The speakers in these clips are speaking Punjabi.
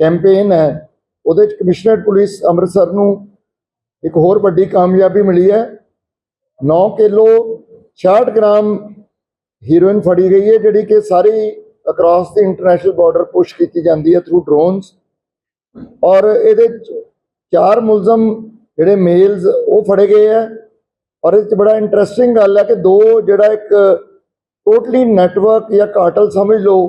ਕੈਂਪੇਨ ਹੈ। ਉਹਦੇ ਚ ਕਮਿਸ਼ਨਰੇਟ ਪੁਲਿਸ ਅੰਮ੍ਰਿਤਸਰ ਨੂੰ ਇੱਕ ਹੋਰ ਵੱਡੀ ਕਾਮਯਾਬੀ ਮਿਲੀ ਹੈ। 9 ਕਿਲੋ 66 ਗ੍ਰਾਮ ਹੀਰੋਇਨ ਫੜੀ ਗਈ ਹੈ, ਜਿਹੜੀ ਕਿ ਸਾਰੀ ਅਕ੍ਰੋਸ ਦੀ ਇੰਟਰਨੈਸ਼ਨਲ ਬਾਰਡਰ ਪੁਸ਼ ਕੀਤੀ ਜਾਂਦੀ ਹੈ ਥਰੂ ਡਰੋਨਸ ਔਰ ਇਹਦੇ ਚ ਚਾਰ ਮੁਲਜ਼ਮ ਜਿਹੜੇ ਮੇਲਸ ਉਹ ਫੜੇ ਗਏ ਹੈ। ਔਰ ਇਹ ਚ ਬੜਾ ਇੰਟਰਸਟਿੰਗ ਗੱਲ ਹੈ ਕਿ ਦੋ ਜਿਹੜਾ ਇੱਕ ਟੋਟਲੀ ਨੈਟਵਰਕ ਜਾਂ ਕਾਰਟਲ ਸਮਝ ਲਓ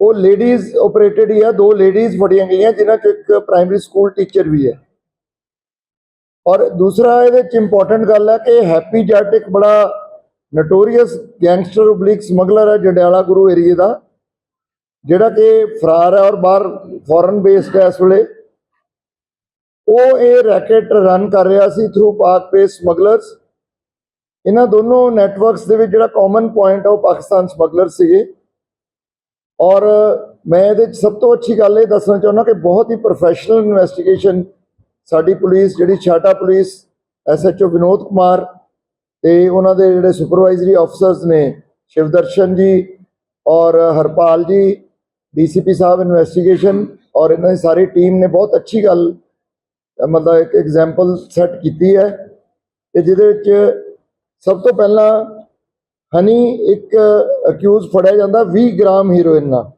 ਉਹ ਲੇਡੀਜ਼ ਆਪਰੇਟਡ ਹੀ ਹੈ ਦੋ ਲੇਡੀਜ਼ ਫੜੀਆਂ ਗਈਆਂ, ਜਿਨ੍ਹਾਂ 'ਚੋਂ ਇੱਕ ਪ੍ਰਾਇਮਰੀ ਸਕੂਲ ਟੀਚਰ ਵੀ ਹੈ। ਔਰ ਦੂਸਰਾ ਇਹਦੇ ਚ ਇੰਪੋਰਟੈਂਟ ਗੱਲ ਹੈ ਕਿ ਹੈਪੀ ਜੱਟ ਇੱਕ ਬੜਾ ਨਟੋਰੀਅਸ ਗੈਂਗਸਟਰ ਓਬਲਿਕ ਸਮਗਲਰ ਹੈ ਜੰਡਿਆਲਾ ਗੁਰੂ ਏਰੀਏ ਦਾ, ਜਿਹੜਾ ਕਿ ਫਰਾਰ ਹੈ ਔਰ ਬਾਹਰ ਫੋਰਨ ਬੇਸਡ ਹੈ ਇਸ ਵੇਲੇ। ਉਹ ਇਹ ਰੈਕੇਟ ਰਨ ਕਰ ਰਿਹਾ ਸੀ ਥਰੂ ਪਾਕ ਪੇ ਸਮਗਲਰਸ ਇਹਨਾਂ ਦੋਨੋਂ ਨੈਟਵਰਕਸ ਦੇ ਵਿੱਚ ਜਿਹੜਾ ਕਾਮਨ ਪੁਆਇੰਟ ਹੈ ਉਹ ਪਾਕਿਸਤਾਨ ਸਮਗਲਰ ਸੀਗੇ। ਔਰ ਮੈਂ ਇਹਦੇ ਚ ਸਭ ਤੋਂ ਅੱਛੀ ਗੱਲ ਇਹ ਦੱਸਣਾ ਚਾਹੁੰਦਾ ਕਿ ਬਹੁਤ ਹੀ ਪ੍ਰੋਫੈਸ਼ਨਲ ਇਨਵੈਸਟੀਗੇਸ਼ਨ ਸਾਡੀ ਪੁਲਿਸ, ਜਿਹੜੀ ਛਾਟਾ ਪੁਲਿਸ ਐਸਐਚਓ ਵਿਨੋਦ ਕੁਮਾਰ ਤੇ ਉਹਨਾਂ ਦੇ ਜਿਹੜੇ ਸੁਪਰਵਾਈਜ਼ਰੀ ਆਫਸਰਸ ਨੇ, ਸ਼ਿਵਦਰਸ਼ਨ ਜੀ ਔਰ ਹਰਪਾਲ ਜੀ ਡੀਸੀਪੀ ਸਾਹਿਬ ਇਨਵੈਸਟੀਗੇਸ਼ਨ ਔਰ ਇਹਨਾਂ ਦੀ ਸਾਰੀ ਟੀਮ ਨੇ ਬਹੁਤ ਅੱਛੀ ਗੱਲ, ਮਤਲਬ ਇੱਕ ਐਗਜ਼ਾਮਪਲ ਸੈੱਟ ਕੀਤੀ ਹੈ ਕਿ ਜਿਹਦੇ ਵਿੱਚ ਸਭ ਤੋਂ ਪਹਿਲਾਂ ਹਨੀ ਇੱਕ ਅਕਿਊਜ਼ ਫੜਿਆ ਜਾਂਦਾ 20 ਗ੍ਰਾਮ ਹੀਰੋਇਨ ਨਾਲ।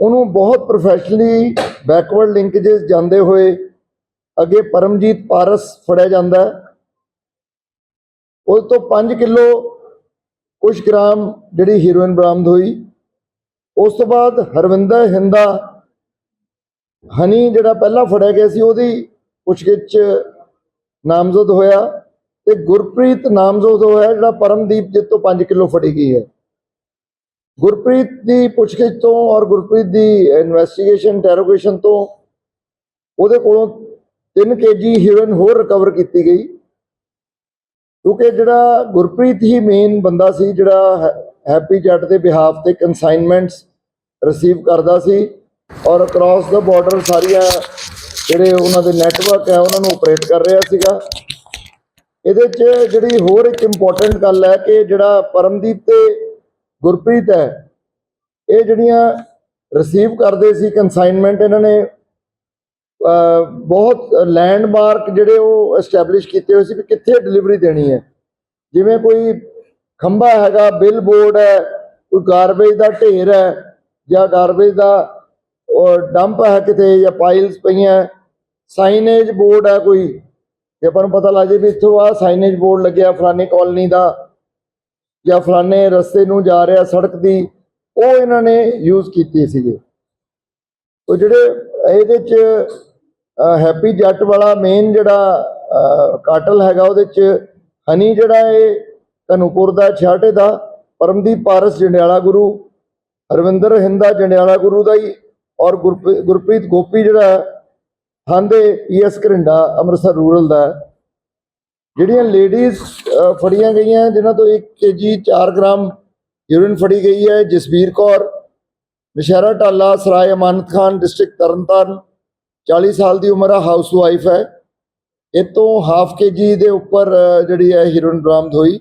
ਉਹਨੂੰ ਬਹੁਤ ਪ੍ਰੋਫੈਸ਼ਨਲੀ ਬੈਕਵਰਡ ਲਿੰਕੇजेस ਜਾਂਦੇ ਹੋਏ ਅੱਗੇ ਪਰਮਜੀਤ ਪਾਰਸ ਫੜਿਆ ਜਾਂਦਾ। ਉਹ ਤੋਂ 5 ਕਿਲੋ ਕੁਝ ਗ੍ਰਾਮ ਜਿਹੜੀ ਹੀਰੋਇਨ ਬਰਾਮਦ ਹੋਈ। ਉਸ ਤੋਂ ਬਾਅਦ ਹਰਵਿੰਦਰ ਹਿੰਦਾ, ਹਨੀ ਜਿਹੜਾ ਪਹਿਲਾਂ ਫੜਿਆ ਗਿਆ ਸੀ ਉਹਦੀ ਪੁੱਛਗਿੱਛ ਨਾਮਜ਼ਦ ਹੋਇਆ। ਤੇ ਗੁਰਪ੍ਰੀਤ ਨਾਮਜ਼ਦ ਹੋਇਆ ਜਿਹੜਾ ਪਰਮਦੀਪ ਜਿਸ ਤੋਂ 5 ਕਿਲੋ ਫੜੀ ਗਈ ਹੈ। ਗੁਰਪ੍ਰੀਤ ਦੀ ਪੁੱਛਗਿੱਛ ਤੋਂ ਔਰ ਗੁਰਪ੍ਰੀਤ ਦੀ ਇਨਵੈਸਟੀਗੇਸ਼ਨ ਟੈਰੋਗੇਸ਼ਨ ਤੋਂ ਉਹਦੇ ਕੋਲੋਂ 3 ਕੇਜੀ ਹੀਰੋਇਨ ਹੋਰ ਰਿਕਵਰ ਕੀਤੀ ਗਈ। ਕਿਉਂਕਿ ਜਿਹੜਾ ਗੁਰਪ੍ਰੀਤ ਹੀ ਮੇਨ ਬੰਦਾ ਸੀ, ਜਿਹੜਾ ਹੈ- ਹੈਪੀ ਜੱਟ ਦੇ ਬਿਹਾਫ ਤੇ ਕਨਸਾਈਨਮੈਂਟਸ ਰਿਸੀਵ ਕਰਦਾ ਸੀ ਔਰ ਅਕ੍ਰੋਸ ਦਾ ਬਾਰਡਰ ਸਾਰੀਆਂ ਜਿਹੜੇ ਉਹਨਾਂ ਦੇ ਨੈਟਵਰਕ ਹੈ, ਉਹਨਾਂ ਨੂੰ ਆਪਰੇਟ ਕਰ ਰਿਹਾ ਸੀਗਾ। ਇਹਦੇ 'ਚ ਜਿਹੜੀ ਹੋਰ ਇੱਕ ਇੰਪੋਰਟੈਂਟ ਗੱਲ ਹੈ ਕਿ ਜਿਹੜਾ ਪਰਮਦੀਪ ਤੇ ਗੁਰਪ੍ਰੀਤ ਹੈ, ਇਹ ਜਿਹੜੀਆਂ ਰਿਸੀਵ ਕਰਦੇ ਸੀ ਕਨਸਾਈਨਮੈਂਟ ਇਹਨਾਂ ਨੇ ਬਹੁਤ ਲੈਂਡਮਾਰਕ ਜਿਹੜੇ ਉਹ ਐਸਟੈਬਲਿਸ਼ ਕੀਤੇ ਹੋਏ ਸੀ ਕਿ ਕਿੱਥੇ ਡਿਲੀਵਰੀ ਦੇਣੀ ਹੈ। ਜਿਵੇਂ ਕੋਈ ਖੰਭਾ ਹੈਗਾ ਬਿਲ ਬੋਰਡ ਹੈ, ਕੋਈ ਗਾਰਬੇਜ ਦਾ ਢੇਰ ਹੈ, ਜਾਂ ਗਾਰਬੇਜ ਦਾ ਡੰਪ ਹੈ ਕਿਤੇ, ਜਾਂ ਪਾਈਲਸ ਪਈਆਂ ਸਾਈਨੇਜ ਬੋਰਡ ਹੈ ਕੋਈ ਕਿ ਆਪਾਂ ਨੂੰ ਪਤਾ ਲੱਗ ਜੇ ਵੀ ਇੱਥੋਂ ਆ ਸਾਈਨੇਜ ਬੋਰਡ ਲੱਗਿਆ ਫਲਾਨੀ ਕਾਲਨੀ ਦਾ, ਜਾਂ ਫਲਾਣੇ ਰਸਤੇ ਨੂੰ ਜਾ ਰਿਹਾ ਸੜਕ ਦੀ, ਉਹ ਇਹਨਾਂ ਨੇ ਯੂਜ਼ ਕੀਤੀ ਸੀਗੇ। ਉਹ ਜਿਹੜੇ ਇਹਦੇ ਚ ਹੈਪੀ ਜੱਟ ਵਾਲਾ ਮੇਨ ਜਿਹੜਾ ਕਾਟਲ ਹੈਗਾ ਉਹਦੇ ਚ ਹਨੀ ਜਿਹੜਾ ਇਹ ਕਨੂਪੁਰ ਦਾ ਛਾਟੇ ਦਾ, ਪਰਮਦੀਪ ਪਾਰਸ ਜੰਡਿਆਲਾ ਗੁਰੂ, ਹਰਵਿੰਦਰ ਹਿੰਦਾ ਜੰਡਿਆਲਾ ਗੁਰੂ ਦਾ ਹੀ, ਔਰ ਗੁਰਪ੍ਰੀ- ਗੁਰਪ੍ਰੀਤ ਗੋਪੀ ਜਿਹੜਾ ਹਾਂਦੇ ਪੀਐਸ ਘਰਿੰਡਾ ਅੰਮ੍ਰਿਤਸਰ ਰੂਰਲ ਦਾ ਜਿਹੜੀਆਂ ਲੇਡੀਜ਼ ਫੜੀਆਂ ਗਈਆਂ, ਜਿਨ੍ਹਾਂ ਤੋਂ 1 ਕੇਜੀ 4 ਗ੍ਰਾਮ ਯੂਰਿਨ ਫੜੀ ਗਈ ਹੈ, ਜਸਵੀਰ ਕੌਰ, ਨਸ਼ਹਿਰਾ ਟਾਲਾ, ਸਰਾਏ ਅਮਾਨਤ ਖਾਨ ਡਿਸਟ੍ਰਿਕਟ ਤਰਨਤਾਰਨ 40 ਸਾਲ ਦੀ ਉਮਰ ਹੈ ਹਾਊਸ ਵਾਈਫ ਹੈ। ਇਹ ਤੋਂ ਹਾਫ ਕੇਜੀ ਦੇ ਉੱਪਰ ਜਿਹੜੀ ਹੈ ਹੀਰੋਇਨ ਬਰਾਮਦ ਹੋਈ।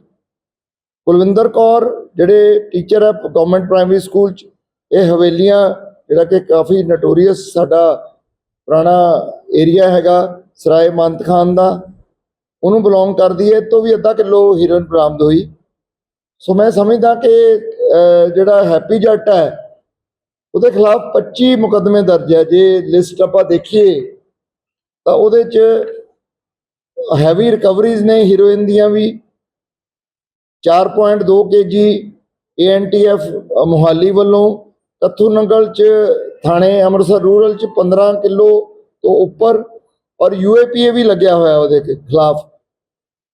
ਕੁਲਵਿੰਦਰ ਕੌਰ, ਜਿਹੜੇ ਟੀਚਰ ਹੈ ਗਵਰਨਮੈਂਟ ਪ੍ਰਾਇਮਰੀ ਸਕੂਲ ਚ, ਇਹ ਹਵੇਲੀਆਂ, ਜਿਹੜਾ ਕਿ ਕਾਫੀ ਨਟੋਰੀਅਸ ਸਾਡਾ ਪੁਰਾਣਾ ਏਰੀਆ ਹੈਗਾ ਸਰਾਏ ਮੰਤ ਖਾਨ ਦਾ, ਉਹਨੂੰ ਬਿਲੋਂਗ ਕਰਦੀ ਹੈ, ਇਹ ਤੋਂ ਵੀ ਅੱਧਾ ਕਿਲੋ ਹੀਰੋਇਨ ਬਰਾਮਦ ਹੋਈ। ਸੋ ਮੈਂ ਸਮਝਦਾ ਕਿ ਜਿਹੜਾ ਹੈਪੀ ਜੱਟ ਹੈ, ਉਹਦੇ ਖਿਲਾਫ 25 ਮੁਕੱਦਮੇ ਦਰਜ ਹੈ। ਜੇ ਲਿਸਟ ਆਪਾਂ ਦੇਖੀਏ, ਤਾਂ ਉਹਦੇ ਚ ਹੈਵੀ ਰਿਕਵਰੀਜ਼ ਨੇ ਹੀਰੋਇਨ ਦੀਆਂ ਵੀ। 4.2 ਕੇਜੀ ਏਐਨਟੀਐਫ ਮੋਹਾਲੀ ਵੱਲੋਂ। ਕੱਥੂ ਨੰਗਲ ਚ ਥਾਣੇ ਅੰਮ੍ਰਿਤਸਰ ਰੂਰਲ ਚ 15 ਕਿਲੋ ਤੋਂ ਉੱਪਰ ਔਰ ਯੂਏਪੀਏ ਵੀ ਲੱਗਿਆ ਹੋਇਆ ਉਹਦੇ ਖਿਲਾਫ।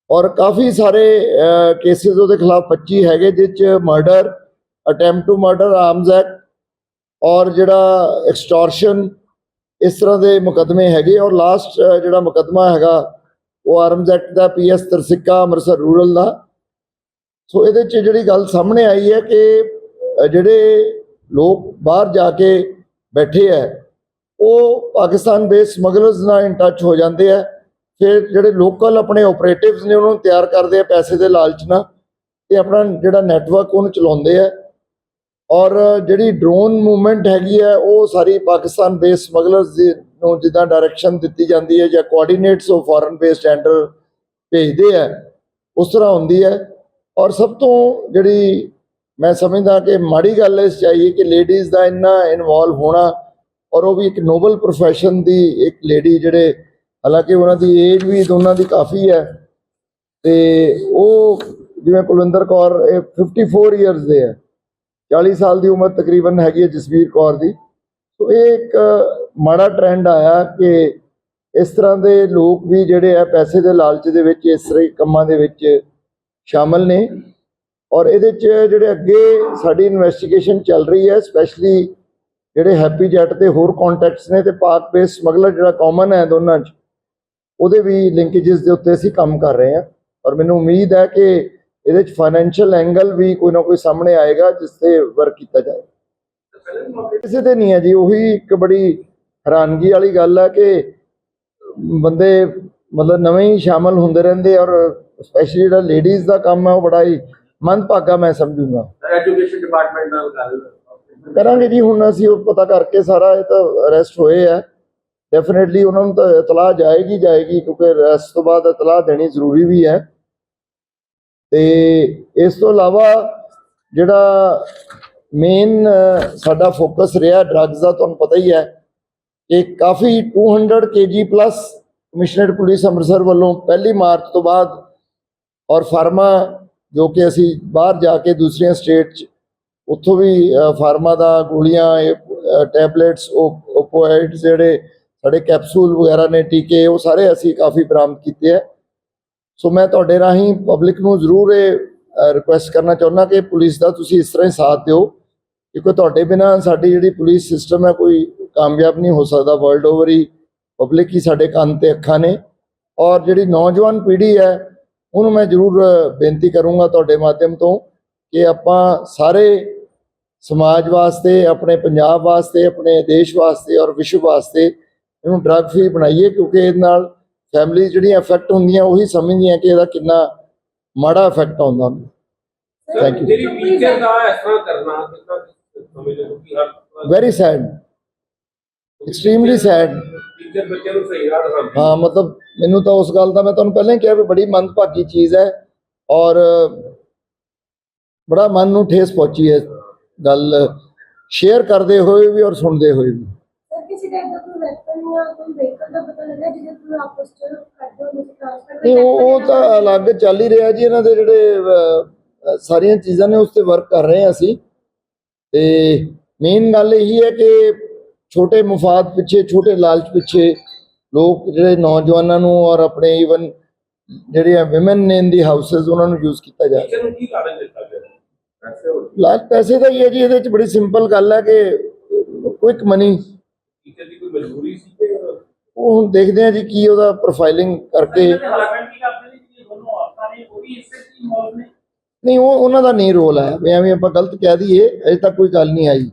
ਔਰ ਕਾਫੀ ਸਾਰੇ ਕੇਸਿਸ ਉਹਦੇ ਖਿਲਾਫ 25 ਹੈਗੇ, ਜਿਸ ਚ murder attempt to murder arms act ਔਰ ਜਿਹੜਾ ਐਕਸਟੋਰਸ਼ਨ ਇਸ ਤਰ੍ਹਾਂ ਦੇ ਮੁਕੱਦਮੇ ਹੈਗੇ। ਔਰ ਲਾਸਟ ਜਿਹੜਾ ਮੁਕੱਦਮਾ ਹੈਗਾ, ਉਹ ਆਰਮਸ ਐਕਟ ਦਾ ਪੀਐਸ ਤਰਸਿੱਕਾ ਅੰਮ੍ਰਿਤਸਰ ਰੂਰਲ ਦਾ। ਸੋ ਇਹਦੇ ਚ ਜਿਹੜੀ ਗੱਲ ਸਾਹਮਣੇ ਆਈ ਹੈ ਕਿ ਜਿਹੜੇ ਲੋਕ ਬਾਹਰ ਜਾ ਕੇ ਬੈਠੇ ਹੈ, ਉਹ ਪਾਕਿਸਤਾਨ ਬੇਸ ਸਮਗਲਰਸ ਨਾਲ ਇਨ ਟੱਚ ਹੋ ਜਾਂਦੇ ਆ ਫਿਰ ਜਿਹੜੇ ਲੋਕਲ ਆਪਣੇ ਆਪਰੇਟਿਵਸ ਨੇ ਉਹਨਾਂ ਨੂੰ ਤਿਆਰ ਕਰਦੇ ਆ ਪੈਸੇ ਦੇ ਲਾਲਚ ਨਾਲ ਤੇ ਆਪਣਾ ਜਿਹੜਾ ਨੈਟਵਰਕ ਉਹਨੂੰ ਚਲਾਉਂਦੇ ਆ ਔਰ ਜਿਹੜੀ ਡਰੋਨ ਮੂਵਮੈਂਟ ਹੈਗੀ ਹੈ, ਉਹ ਸਾਰੀ ਪਾਕਿਸਤਾਨ ਬੇਸ ਸਮਗਲਰਸ ਨੂੰ ਜਿੱਦਾਂ ਡਾਇਰੈਕਸ਼ਨ ਦਿੱਤੀ ਜਾਂਦੀ ਹੈ ਜਾਂ ਕੋਆਰਡੀਨੇਟਸ ਉਹ ਫੋਰਨ ਬੇਸ ਟੈਂਡਰ ਭੇਜਦੇ ਆ ਉਸ ਤਰ੍ਹਾਂ ਹੁੰਦੀ ਹੈ ਔਰ ਸਭ ਤੋਂ ਜਿਹੜੀ ਮੈਂ ਸਮਝਦਾ ਕਿ ਮਾੜੀ ਗੱਲ ਇਸ ਚਾਹੀਏ ਕਿ ਲੇਡੀਜ਼ ਦਾ ਇੰਨਾ ਇਨਵੋਲਵ ਹੋਣਾ ਔਰ ਉਹ ਵੀ ਇੱਕ ਨੋਬਲ profession ਦੀ ਇੱਕ ਲੇਡੀ ਜਿਹੜੇ, ਹਾਲਾਂਕਿ ਉਹਨਾਂ ਦੀ ਏਜ ਵੀ ਦੋਨਾਂ ਦੀ ਕਾਫੀ ਹੈ, ਤੇ ਉਹ ਜਿਵੇਂ ਕੁਲਵਿੰਦਰ ਕੌਰ ਇਹ 54 ਇਅਰਸ ਦੇ ਹੈ 40 ਸਾਲ ਦੀ ਉਮਰ ਤਕਰੀਬਨ ਹੈਗੀ ਹੈ ਜਸਵੀਰ ਕੌਰ ਦੀ। ਸੋ ਇਹ ਇੱਕ ਮਾੜਾ ਟ੍ਰੈਂਡ ਆਇਆ ਕਿ ਇਸ ਤਰ੍ਹਾਂ ਦੇ ਲੋਕ ਵੀ ਜਿਹੜੇ ਆ ਪੈਸੇ ਦੇ ਲਾਲਚ ਦੇ ਵਿੱਚ, ਇਸ ਤਰ੍ਹਾਂ ਕੰਮਾਂ ਦੇ ਵਿੱਚ ਸ਼ਾਮਲ ਨੇ। ਔਰ ਇਹਦੇ 'ਚ ਜਿਹੜੇ ਅੱਗੇ ਸਾਡੀ ਇਨਵੈਸਟੀਗੇਸ਼ਨ ਚੱਲ ਰਹੀ ਹੈ ਸਪੈਸ਼ਲੀ ਜਿਹੜੇ ਹੈਪੀ ਜੈਟ ਤੇ ਹੋਰ ਕੰਟੈਕਟਸ ਨੇ ਤੇ ਪਾਕ ਬੇਸ ਸਮਗਲਰ ਜਿਹੜਾ ਕਾਮਨ ਹੈ ਦੋਨਾਂ 'ਚ, ਉਹਦੇ ਵੀ ਲਿੰਕੇजेस ਦੇ ਉੱਤੇ ਅਸੀਂ ਕੰਮ ਕਰ ਰਹੇ ਹਾਂ। ਔਰ ਮੈਨੂੰ ਉਮੀਦ ਹੈ ਕਿ ਇਹਦੇ 'ਚ ਫਾਈਨੈਂਸ਼ੀਅਲ ਐਂਗਲ ਵੀ ਕੋਈ ਨਾ ਕੋਈ ਸਾਹਮਣੇ ਆਏਗਾ, ਜਿਸ ਤੇ ਵਰਕ ਕੀਤਾ ਜਾਏ। ਕਿਸੇ ਤੇ ਨਹੀਂ ਹੈ ਜੀ, ਉਹੀ ਇੱਕ ਬੜੀ ਹੈਰਾਨਗੀ ਵਾਲੀ ਗੱਲ ਹੈ ਕਿ ਬੰਦੇ ਮਤਲਬ ਨਵੇਂ ਹੀ ਸ਼ਾਮਲ ਹੁੰਦੇ ਰਹਿੰਦੇ ਔਰ ਸਪੈਸ਼ਲੀ ਜਿਹੜਾ ਲੇਡੀਜ਼ ਦਾ ਕੰਮ ਹੈ, ਉਹ ਬੜਾ ਹੀ ਮੰਦਭਾਗਾ ਮੈਂ ਸਮਝੂੰਗਾ। ਐਜੂਕੇਸ਼ਨ ਡਿਪਾਰਟਮੈਂਟ ਨਾਲ ਗੱਲ ਕਰਾਂਗੇ ਜੀ ਹੁਣ ਅਸੀਂ ਉਹ ਪਤਾ ਕਰਕੇ ਸਾਰਾ ਇਹ ਤਾਂ ਅਰੈਸਟ ਹੋਏ ਆ। ਡੈਫੀਨਿਟਲੀ ਉਹਨਾਂ ਨੂੰ ਤਾਂ ਇਤਲਾਹ ਜਾਏਗੀ ਜਾਏਗੀ ਕਿਉਂਕਿ ਅਰੈਸਟ ਤੋਂ ਬਾਅਦ ਇਤਲਾਹ ਦੇਣੀ ਜ਼ਰੂਰੀ ਵੀ ਹੈ। ਤੇ ਇਸ ਤੋਂ ਇਲਾਵਾ ਜਿਹੜਾ ਮੇਨ ਸਾਡਾ ਫੋਕਸ ਰਿਹਾ ਡਰੱਗਸ ਦਾ ਤੁਹਾਨੂੰ ਪਤਾ ਹੀ ਹੈ ਕਿ ਕਾਫੀ 200 KG plus commissionerate police Amritsar ਵੱਲੋਂ ਪਹਿਲੀ ਮਾਰਚ ਤੋਂ ਬਾਅਦ ਔਰ ਫਾਰਮਾ ਜੋ ਕਿ ਅਸੀਂ ਬਾਹਰ ਜਾ ਕੇ ਦੂਸਰੀਆਂ ਸਟੇਟ 'ਚ ਉੱਥੋਂ ਵੀ ਅ, ਫਾਰਮਾ ਦਾ ਗੋਲੀਆਂ ਇਹ, ਅ, ਟੈਬਲੇਟਸ ਓਪੋਇਡਸ ਜਿਹੜੇ ਸਾਡੇ ਕੈਪਸੂਲ ਵਗੈਰਾ ਨੇ ਟੀਕੇ ਉਹ ਸਾਰੇ ਅਸੀਂ ਕਾਫੀ ਬਰਾਮਦ ਕੀਤੇ ਹੈ ਸੋ ਮੈਂ ਤੁਹਾਡੇ ਰਾਹੀਂ ਪਬਲਿਕ ਨੂੰ ਜ਼ਰੂਰ ਇਹ ਰਿਕੁਐਸਟ ਕਰਨਾ ਚਾਹੁੰਦਾ ਕਿ ਪੁਲਿਸ ਦਾ ਤੁਸੀਂ ਇਸ ਤਰ੍ਹਾਂ ਹੀ ਸਾਥ ਦਿਓ ਕਿਉਂਕਿ ਤੁਹਾਡੇ ਬਿਨਾ ਸਾਡੀ ਜਿਹੜੀ ਪੁਲਿਸ ਸਿਸਟਮ ਹੈ ਕੋਈ ਕਾਮਯਾਬ ਨਹੀਂ ਹੋ ਸਕਦਾ। ਵਰਲਡ ਓਵਰ ਹੀ ਪਬਲਿਕ ਹੀ ਸਾਡੇ ਕੰਨ ਤੇ ਅੱਖਾਂ ਨੇ। ਔਰ ਜਿਹੜੀ ਨੌਜਵਾਨ ਪੀੜ੍ਹੀ ਹੈ ਉਹਨੂੰ ਮੈਂ ਜ਼ਰੂਰ ਬੇਨਤੀ ਕਰੂੰਗਾ ਤੁਹਾਡੇ ਮਾਧਿਅਮ ਤੋਂ ਕਿ ਆਪਾਂ ਸਾਰੇ ਸਮਾਜ ਵਾਸਤੇ ਆਪਣੇ ਪੰਜਾਬ ਵਾਸਤੇ ਆਪਣੇ ਦੇਸ਼ ਵਾਸਤੇ ਔਰ ਵਿਸ਼ਵ ਵਾਸਤੇ ਇਹਨੂੰ ਡਰੱਗ ਫ੍ਰੀ ਬਣਾਈਏ ਕਿਉਂਕਿ ਇਹਦੇ ਨਾਲ ਫੈਮਿਲੀ ਜਿਹੜੀਆਂ ਅਫੈਕਟ ਹੁੰਦੀਆਂ ਉਹੀ ਸਮਝਦੀਆਂ ਕਿ ਇਹਦਾ ਕਿੰਨਾ ਮਾੜਾ ਇਫੈਕਟ ਆਉਂਦਾ Thank you. ਜਿਹੜੀ ਟੀਚਰ ਦਾ ਇਸ ਤਰ੍ਹਾਂ ਕਰਨਾ ਕਿੰਨਾ ਸਮਝਦੇ ਹੋ ਕਿ ਹਰ very sad extremely sad teacher ਬੱਚੇ ਨੂੰ ਸਹੀ ਰਾਹ ਦਿਖਾਉਂਦੀ ਹਾਂ ਮਤਲਬ ਮੈਨੂੰ ਤਾਂ ਉਸ ਗੱਲ ਦਾ ਮੈਂ ਤੁਹਾਨੂੰ ਪਹਿਲਾਂ ਹੀ ਕਿਹਾ ਵੀ ਬੜੀ ਮੰਦਭਾਗੀ ਚੀਜ਼ ਹੈ ਔਰ ਬੜਾ ਮਨ ਨੂੰ ਠੇਸ ਪਹੁੰਚੀ ਹੈ ਗੱਲ ਸ਼ੇਅਰ ਕਰਦੇ ਹੋਏ ਵੀ ਔਰ ਸੁਣਦੇ ਹੋਏ ਵੀ। ਉਹ ਉਹ ਤਾਂ ਅਲੱਗ ਚੱਲ ਹੀ ਰਿਹਾ ਜੀ ਇਹਨਾਂ ਦੇ ਜਿਹੜੇ ਸਾਰੀਆਂ ਚੀਜ਼ਾਂ ਨੇ ਉਸ ਤੇ ਵਰਕ ਕਰ ਰਹੇ ਹਾਂ ਅਸੀਂ। ਤੇ ਮੇਨ ਗੱਲ ਇਹੀ ਹੈ ਕਿ ਛੋਟੇ ਮੁਫਾਦ ਪਿੱਛੇ ਛੋਟੇ ਲਾਲਚ ਪਿੱਛੇ ਲੋਕ ਜਿਹੜੇ ਨੌਜਵਾਨਾਂ ਨੂੰ ਔਰ ਆਪਣੇ ਈਵਨ ਜਿਹੜੀਆਂ ਵਿਮਨ ਨੇ ਇਨ ਦੀ ਹਾਊਸਸ ਉਹਨਾਂ ਨੂੰ ਯੂਜ਼ ਕੀਤਾ ਜਾ ਰਿਹਾ। ਕੀ ਕਾਰਨ ਦਿੱਤਾ ਗਿਆ? ਹੋ ਲਾਲਚ ਪੈਸੇ ਦਾ ਹੀ ਹੈ ਜੀ ਇਹਦੇ ਵਿੱਚ ਬੜੀ ਸਿੰਪਲ ਗੱਲ ਹੈ ਕਿ ਕੁਇਕ ਮਨੀ ਟੀਚਰ ਦੀ ਕੋਈ ਮਜਬੂਰੀ ਸੀ ਕਿ ਉਹ ਹੁਣ ਦੇਖਦੇ ਹਾਂ ਜੀ ਕੀ ਉਹਦਾ ਪ੍ਰੋਫਾਈਲਿੰਗ ਕਰਕੇ। ਕੀ ਕਿ ਨਹੀਂ ਉਹ ਉਹਨਾਂ ਦਾ ਨਹੀਂ ਰੋਲ ਹੈ ਵੀ ਐਵੇਂ ਆਪਾਂ ਗਲਤ ਕਹਿ ਦਈਏ ਅਜੇ ਤੱਕ ਕੋਈ ਗੱਲ ਨਹੀਂ ਆਈ।